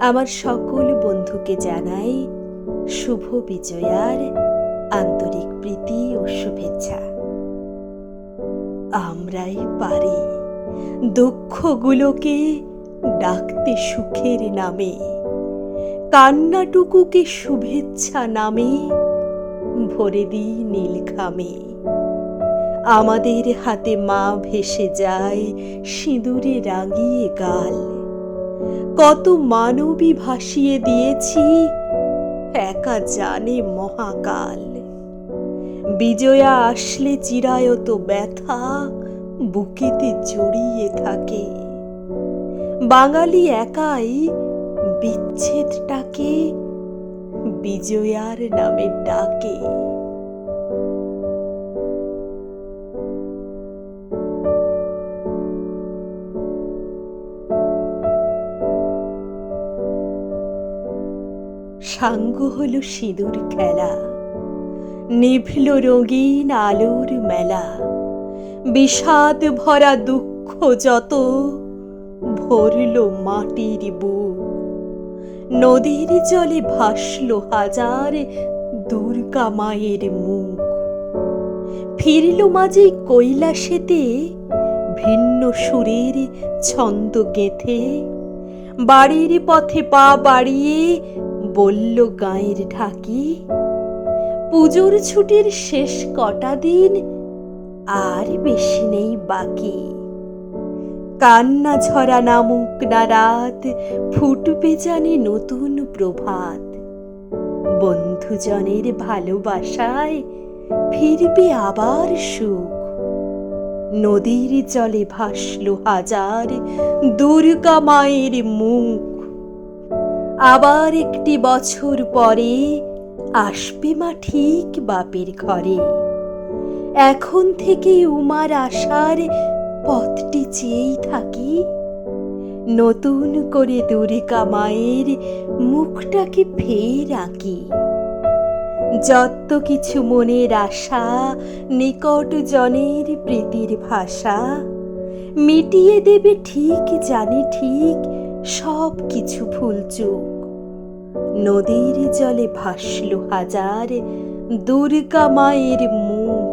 আমার সকল বন্ধুকে জানাই শুভ বিজয়ার আন্তরিক প্রীতি ও শুভেচ্ছা। আমরাই পারি দুঃখগুলোকে ডাকতে সুখের নামে, কান্নাটুকুকে শুভেচ্ছা নামে, ভরে দিই নীল খামে আমাদের হাতে মা ভেসে যায় সিঁদুরে রাঙিয়ে গাল। কত মানবী ভাসিয়ে দিয়েছি। একা জানে মহাকাল। বিজয়া আসলে চিরায়ত ব্যথা, বুকেতে জড়িয়ে থাকে। বাঙালি একাই বিচ্ছেদটাকে বিজয়ার নামে ডাকে। সাঙ্গ হল সিঁদুর খেলা। নিভল রঙিন আলোর মেলা। বিষাদ ভরা দুঃখ যত ভরল মাটির বুক। নদীর জলে ভাসল হাজার দুর্গা মায়ের মুখ। ফিরল মাঝে কৈলাসেতে ভিন্ন সুরের ছন্দ গেথে। বাড়ির পথে পা বাড়িয়ে বলল গায়ের ঢাকি, পুজোর ছুটির শেষ কটা দিন আর বেশি নেই বাকি। কান্না ঝরা নামুক না রাত, ফুটবে জানে নতুন প্রভাত। বন্ধুজনের ভালোবাসায় ফিরবে আবার সুখ। নদীর জলে ভাসল হাজার দুর্গা মায়ের মুখ আবার একটি বছর পরে আসবে মা ঠিক বাপের ঘরে। এখন থেকে উমার আসার পথটি চেয়েই থাকি। নতুন করে দুর্গা মায়ের মুখটাকে ফের আঁকি। যত কিছু মনের আশা, নিকট জনের প্রীতির ভাষা, মিটিয়ে দেবে ঠিক জানে ঠিক সব কিছু ভুলচুক। নদীর জলে ভাসল হাজার দুর্গা মায়ের মুখ।